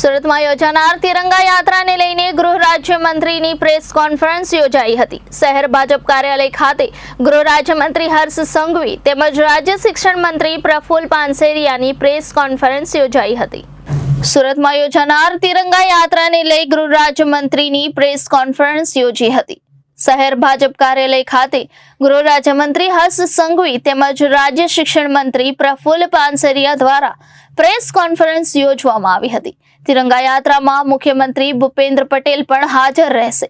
સુરતમાં યોજાનાર તિરંગા યાત્રાને લઈને ગૃહ રાજ્યમંત્રીની પ્રેસ કોન્ફરન્સ યોજાઈ હતી. શહેર ભાજપ કાર્યાલય ખાતે ગૃહ રાજ્યમંત્રી હર્ષ સંઘવી તેમજ રાજ્ય શિક્ષણ મંત્રી પ્રફુલ પાનસેરિયાની પ્રેસ કોન્ફરન્સ યોજાઈ હતી. સુરતમાં યોજાનાર તિરંગા યાત્રાને લઈ ગૃહ રાજ્યમંત્રીની પ્રેસ કોન્ફરન્સ યોજી હતી. શહેર ભાજપ કાર્યાલય ખાતે ગૃહ રાજ્યમંત્રી હર્ષ સંઘવી તેમજ રાજ્ય શિક્ષણ મંત્રી પ્રફુલ્લ પાનસરિયા દ્વારા પ્રેસ કોન્ફરન્સ યોજવામાં આવી હતી. તિરંગા યાત્રામાં મુખ્યમંત્રી ભૂપેન્દ્ર પટેલ પણ હાજર રહેશે.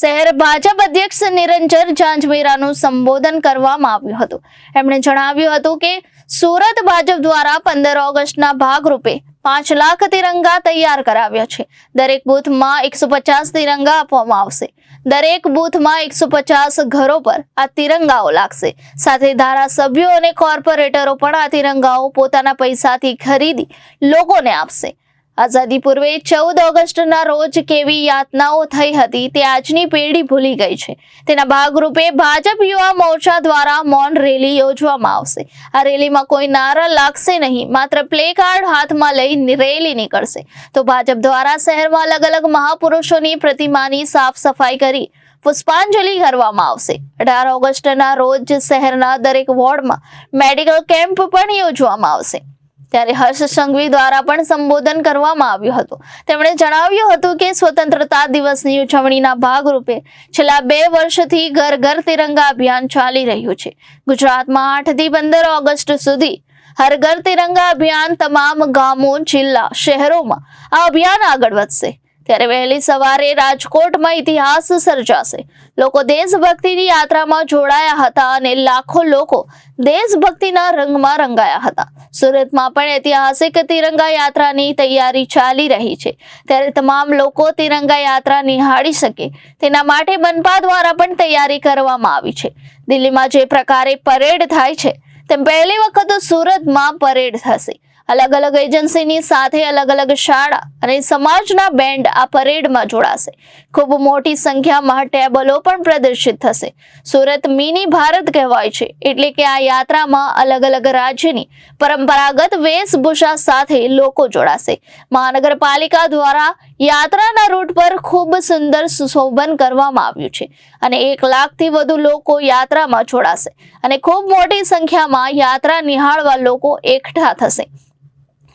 શહેર ભાજપ અધ્યક્ષ નિરંજન ઝાંઝમેરાનું સંબોધન કરવામાં આવ્યું હતું. એમણે જણાવ્યું હતું કે, સુરત ભાજપ દ્વારા પંદર ઓગસ્ટના ભાગરૂપે પાંચ લાખ તિરંગા તૈયાર કરાવ્યા છે. દરેક બૂથમાં એકસો પચાસ તિરંગા આપવામાં આવશે. દરેક બૂથમાં એકસો પચાસ ઘરો પર આ તિરંગાઓ લાગશે. સાથે ધારાસભ્યો અને કોર્પોરેટરો પણ આ તિરંગાઓ પોતાના પૈસાથી ખરીદી લોકોને આપશે. આઝાદી પૂર્વે ચૌદ ઓગસ્ટના રોજ કેવી યાતનાઓ થઈ હતી તે આજની પેઢી ભૂલી ગઈ છે. તેના ભાગરૂપે ભાજપ યુવા મોરચા દ્વારા મૌન રેલી યોજવામાં આવશે. આ રેલીમાં કોઈ નારા લાગશે નહીં, માત્ર પ્લે કાર્ડ હાથમાં લઈ રેલી નીકળશે. તો ભાજપ દ્વારા શહેરમાં અલગ અલગ મહાપુરુષોની પ્રતિમાની સાફ સફાઈ કરી પુષ્પાંજલિ કરવામાં આવશે. અઢાર ઓગસ્ટના રોજ શહેરના દરેક વોર્ડમાં મેડિકલ કેમ્પ પણ યોજવામાં આવશે. ત્યારે હર્ષ સંઘવી દ્વારા પણ સંબોધન કરવામાં આવ્યું હતું. તેમણે જણાવ્યું હતું કે સ્વતંત્રતા દિવસની ઉજવણીના ભાગરૂપે છેલ્લા બે વર્ષથી ઘર ઘર તિરંગા અભિયાન ચાલી રહ્યું છે. ગુજરાતમાં આઠથી પંદર ઓગસ્ટ સુધી હર ઘર તિરંગા અભિયાન તમામ ગામો, જિલ્લા, શહેરોમાં આ અભિયાન આગળ વધશે. ત્યારે વહેલી સવારે રાજકોટમાં ઇતિહાસ સર્જાશે. લોકો દેશભક્તિની યાત્રામાં જોડાયા હતા અને લાખો લોકો દેશભક્તિના રંગમાં રંગાયા હતા. સુરતમાં પણ ઐતિહાસિક તિરંગા યાત્રાની તૈયારી ચાલી રહી છે. ત્યારે તમામ લોકો તિરંગા યાત્રા નિહાળી શકે. તેના માટે મનપા દ્વારા પણ તૈયારી કરવામાં આવી છે. દિલ્હીમાં જે પ્રકારે પરેડ થાય છે, તેમ પહેલી વખત સુરતમાં પરેડ થશે. અલગ અલગ એજન્સીની સાથે અલગ અલગ શાળા અને સમાજના બેન્ડ આ પરેડમાં જોડાશે. ખૂબ મોટી સંખ્યામાં ટેબલો પણ પ્રદર્શિત થશે. સુરત મિની ભારત કહેવાય છે. એટલે કે આ યાત્રામાં અલગ અલગ રાજ્યની પરંપરાગત વેશભૂષા સાથે લોકો જોડાશે. મહાનગરપાલિકા દ્વારા યાત્રાના રૂટ પર ખૂબ સુંદર સુશોભન કરવામાં આવ્યું છે અને એક લાખથી વધુ લોકો યાત્રામાં જોડાશે અને ખૂબ મોટી સંખ્યામાં યાત્રા નિહાળવા લોકો એકઠા થશે.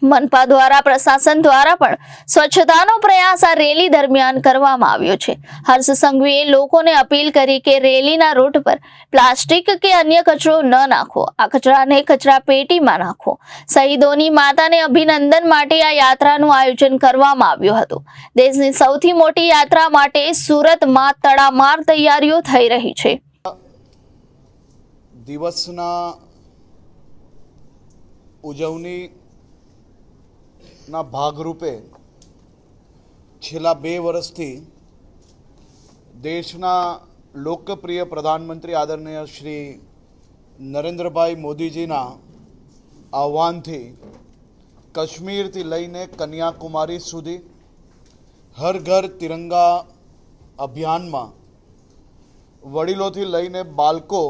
મનપા દ્વારા, પ્રશાસન દ્વારા પણ સ્વચ્છતાનો પ્રયાસ આ રેલી દરમિયાન કરવામાં આવ્યો છે. હર્ષ સંઘવીએ લોકોને અપીલ કરી કે રેલીના રૂટ પર પ્લાસ્ટિક કે અન્ય કચરો ન નાખો. આ કચરાને કચરા પેટીમાં નાખો. શહીદોની માતાને અભિનંદન માટે આ યાત્રાનું આયોજન કરવામાં આવ્યું હતું. દેશની સૌથી મોટી યાત્રા માટે સુરતમાં તડામાર તૈયારીઓ થઈ રહી છે. દિવસના ઉજવણીના ભાગરૂપે છેલ્લા બે વર્ષથી દેશના લોકપ્રિય પ્રધાનમંત્રી આદરણીય શ્રી નરેન્દ્રભાઈ મોદીજીના આહ્વાનથી કાશ્મીરથી લઈને કન્યાકુમારી સુધી હર ઘર તિરંગા અભિયાનમાં વડીલોથી લઈને બાળકો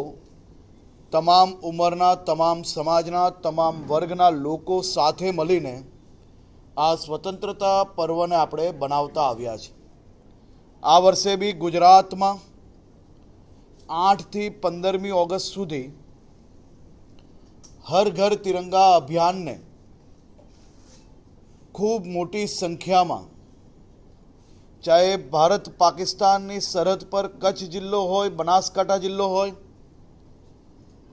તમામ ઉંમરના, તમામ સમાજના, તમામ વર્ગના લોકો સાથે મળીને આ સ્વતંત્રતા પર્વને આપણે બનાવતા આવ્યા છે. આ વર્ષે બી ગુજરાતમાં આઠથી પંદરમી ઓગસ્ટ સુધી હર ઘર તિરંગા અભિયાનને ખૂબ મોટી સંખ્યામાં, ચાહે ભારત પાકિસ્તાનની સરહદ પર કચ્છ જિલ્લો હોય, બનાસકાંઠા જિલ્લો હોય,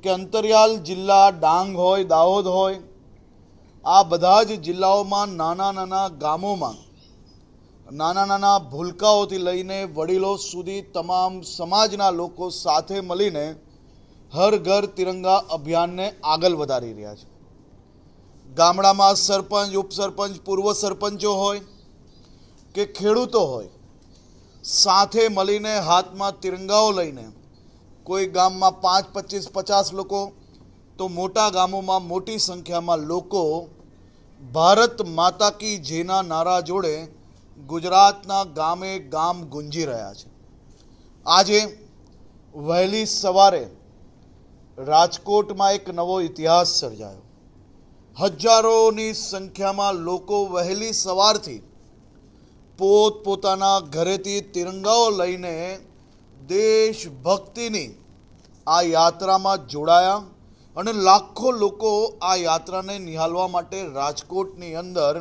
કે અંતરિયાળ જિલ્લા ડાંગ હોય, દાહોદ હોય આ બધા જ જિલ્લાઓમાં નાના નાના ગામોમાં, નાના નાના ભૂલકાઓથી લઈને વડીલો સુધી તમામ સમાજના લોકો સાથે મળીને હર ઘર તિરંગા અભિયાનને આગળ વધારી રહ્યા છે. ગામડામાં સરપંચ, ઉપસરપંચ, પૂર્વ સરપંચો હોય કે ખેડૂતો હોય, સાથે મળીને હાથમાં તિરંગાઓ લઈને કોઈ ગામમાં પાંચ, પચીસ, પચાસ લોકો, તો મોટા ગામોમાં મોટી સંખ્યામાં લોકો ભારત માતા કી જેના નારા જોડે ગુજરાતના ગામે ગામ ગુંજી રહ્યા છે. આજે વહેલી સવારે રાજકોટમાં એક નવો ઇતિહાસ સર્જાયો. હજારોની સંખ્યામાં લોકો વહેલી સવારથી પોતપોતાના ઘરેથી તિરંગાઓ લઈને દેશભક્તિની આ યાત્રામાં જોડાયા. અને લાખો લોકો આ યાત્રાને નિહાળવા માટે રાજકોટની અંદર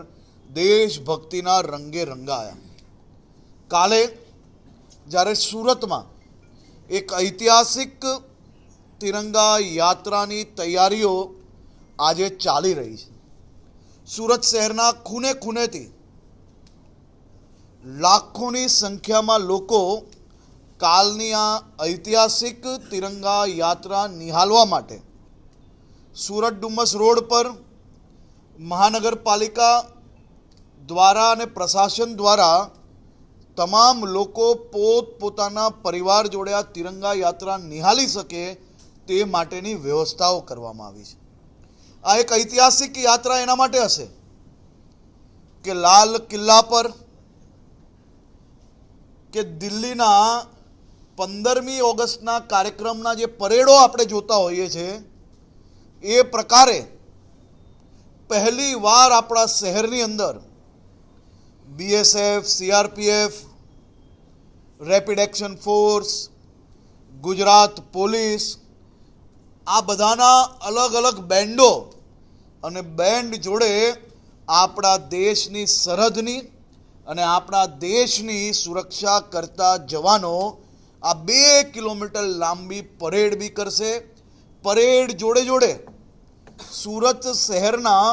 દેશભક્તિના રંગે રંગાયા. કાલે જ્યારે સુરતમાં એક ઐતિહાસિક તિરંગા યાત્રાની તૈયારીઓ આજે ચાલી રહી છે. સુરત શહેરના ખૂને ખૂનેથી લાખોની સંખ્યામાં લોકો કાલની આ ઐતિહાસિક તિરંગા યાત્રા નિહાળવા માટે સુરત ડુમસ રોડ પર મહાનગરપાલિકા દ્વારા અને પ્રશાસન દ્વારા તમામ લોકો પોત પોતાના પરિવાર જોડે આ તિરંગા યાત્રા નિહાળી શકે તે માટેની વ્યવસ્થાઓ કરવામાં આવી છે. આ એક ઐતિહાસિક યાત્રા એના માટે હશે કે લાલ કિલ્લા પર કે દિલ્હીના પંદરમી ઓગસ્ટના કાર્યક્રમના જે પરેડો આપણે જોતા હોઈએ છીએ એ પ્રકારે પહેલી વાર આપણા શહેરની અંદર BSF CRPF rapid action force Gujarat police, આ બધાના અલગ અલગ બેન્ડો અને બેન્ડ જોડે આપણા દેશની સરહદની અને આપણા દેશની સુરક્ષા કરતા જવાનો આ બે કિલોમીટર લાંબી પરેડ બી કરશે. પરેડ જોડે જોડે સુરત શહેરના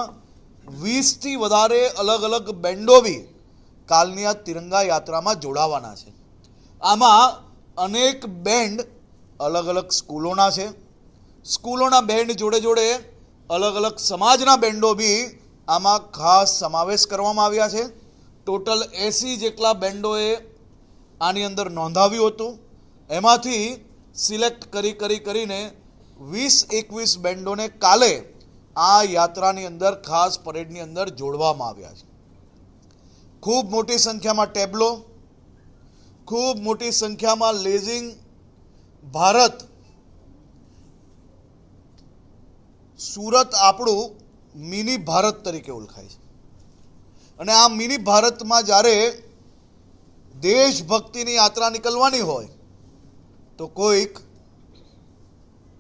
વીસથી વધારે અલગ અલગ બેન્ડો બી કાલની આ તિરંગા યાત્રામાં જોડાવાના છે. આમાં અનેક બેન્ડ અલગ અલગ સ્કૂલોના છે. સ્કૂલોના બેન્ડ જોડે જોડે અલગ અલગ સમાજના બેન્ડો બી આમાં ખાસ સમાવેશ કરવામાં આવ્યા છે. ટોટલ એંસી જેટલા બેન્ડોએ આની અંદર નોંધાવ્યું હતું. એમાંથી સિલેક્ટ કરી કરી કરીને વીસ એકવીસ બેન્ડોને કાલે આ યાત્રાની અંદર, ખાસ પરેડની અંદર જોડવામાં આવ્યા છે. ખૂબ મોટી સંખ્યામાં ટેબ્લો, ખૂબ મોટી સંખ્યામાં લેઝિંગ ભારત, સુરત આપણું મિની ભારત તરીકે ઓળખાય છે. અને આ મિની ભારતમાં જ્યારે દેશભક્તિની યાત્રા નીકળવાની હોય, તો કોઈક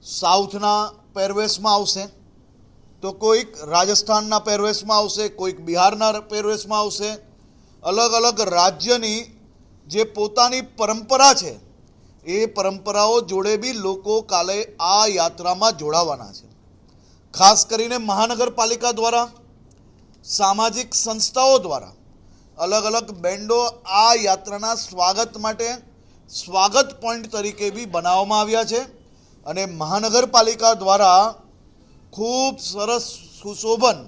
સાઉથના પહેરવેશમાં આવશે, તો કોઈક રાજસ્થાનના પહેરવેશમાં આવશે, કોઈક બિહારના પહેરવેશમાં આવશે. અલગ અલગ રાજ્યની જે પોતાની પરંપરા છે, એ પરંપરાઓ જોડે બી લોકો કાલે આ યાત્રામાં જોડાવાના છે. ખાસ કરીને મહાનગરપાલિકા દ્વારા, સામાજિક સંસ્થાઓ દ્વારા અલગ અલગ બેન્ડો આ યાત્રાના સ્વાગત માટે સ્વાગત પોઈન્ટ તરીકે બી બનાવવામાં આવ્યા છે. અને મહાનગરપાલિકા દ્વારા ખૂબ સરસ સુશોભન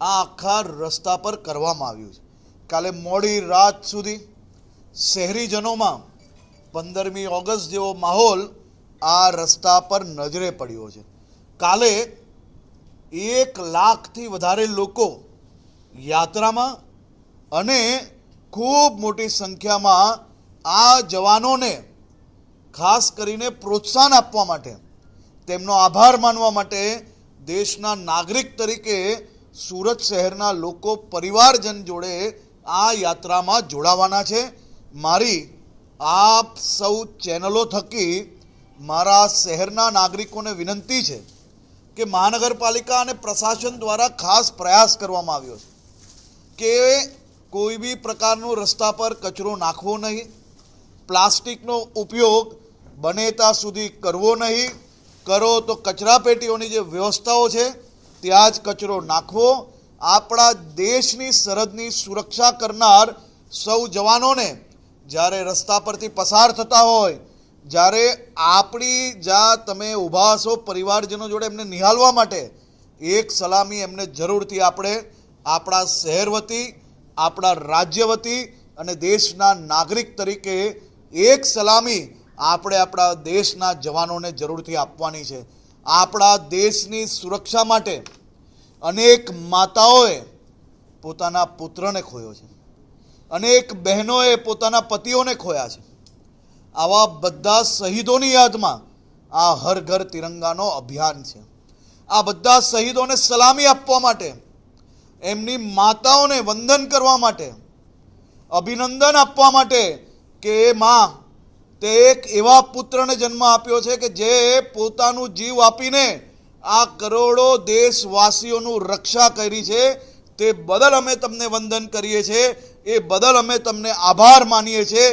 આ આખા રસ્તા પર કરવામાં આવ્યું છે. કાલે મોડી રાત સુધી શહેરીજનોમાં પંદરમી ઓગસ્ટ જેવો માહોલ આ રસ્તા પર નજરે પડ્યો છે. કાલે એક લાખથી વધારે લોકો યાત્રામાં અને ખૂબ મોટી સંખ્યામાં આ જવાનોને ખાસ કરીને પ્રોત્સાહન આપવા માટે, તેમનો આભાર માનવા માટે દેશના નાગરિક તરીકે સુરત શહેરના લોકો પરિવારજન જોડે આ યાત્રામાં જોડાવાના છે. મારી આપ સૌ ચેનલો થકી મારા શહેરના નાગરિકોને વિનંતી છે કે મહાનગરપાલિકા અને પ્રશાસન દ્વારા ખાસ પ્રયાસ કરવામાં આવ્યો છે કે કોઈ બી પ્રકારનો રસ્તા પર કચરો નાખવો નહીં પ્લાસ્ટિકનો ઉપયોગ બને ત્યાં સુધી કરવો નહીં. કરો તો કચરા પેટીઓની જે વ્યવસ્થાઓ છે, ત્યાં જ કચરો નાખવો. આપણા દેશની સરહદની સુરક્ષા કરનાર સૌ જવાનોને જ્યારે રસ્તા પરથી પસાર થતા હોય, જ્યારે આપણી જ્યાં તમે ઊભા હશો પરિવારજનો જોડે એમને નિહાળવા માટે, એક સલામી એમને જરૂરથી આપણે આપણા શહેર વતી આપણા રાજ્ય વતી અને દેશના નાગરિક તરીકે એક સલામી આપણે આપણા દેશના જવાનોને જરૂરથી આપવાની છે. આપણા દેશની સુરક્ષા માટે અનેક માતાઓએ પોતાના પુત્રને ખોયો છે. અનેક બહેનોએ પોતાના પતિઓને ખોયા છે. આવા બધા શહીદોની યાદમાં આ હર ઘર તિરંગાનો અભિયાન છે. આ બધા શહીદોને સલામી આપવા માટે, એમની માતાઓને વંદન કરવા માટે, અભિનંદન આપવા માટે કે એ માં, તે એક એવા પુત્રને જન્મ આપ્યો છે કે જે પોતાનું જીવ આપીને આ કરોડો દેશવાસીઓનું રક્ષા કરી છે. તે બદલ અમે તમને વંદન કરીએ છીએ. એ બદલ અમે તમને આભાર માનીએ છીએ.